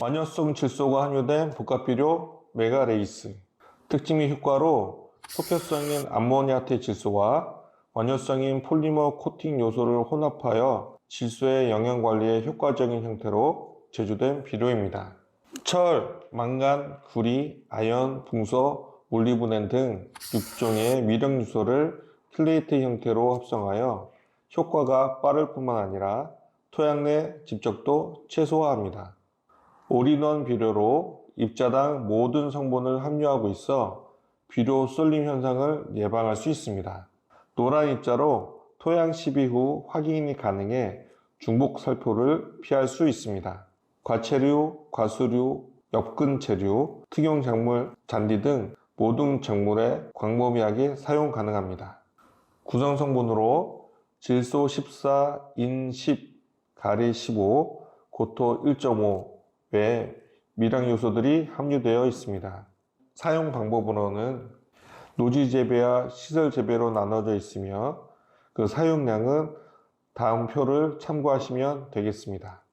완효성 질소가 함유된 복합비료 메가레이스 특징 및 효과로 속효성인 암모니아태 질소와 완효성인 폴리머 코팅 요소를 혼합하여 질소의 영양 관리에 효과적인 형태로 제조된 비료입니다. 철, 망간, 구리, 아연, 붕소, 몰리브덴 등 6종의 미령 요소를 킬레이트 형태로 합성하여 효과가 빠를 뿐만 아니라 토양 내 집적도 최소화합니다. 올인원 비료로 입자당 모든 성분을 함유하고 있어 비료 쏠림 현상을 예방할 수 있습니다. 노란 입자로 토양 시비 후 확인이 가능해 중복 살포를 피할 수 있습니다. 과체류, 과수류, 엽근 체류, 특용 작물, 잔디 등 모든 작물에 광범위하게 사용 가능합니다. 구성 성분으로 질소 14, 인 10, 가리 15, 고토 1.5 외 미량 요소들이 함유되어 있습니다. 사용 방법으로는 노지 재배와 시설 재배로 나눠져 있으며 그 사용량은 다음 표를 참고하시면 되겠습니다.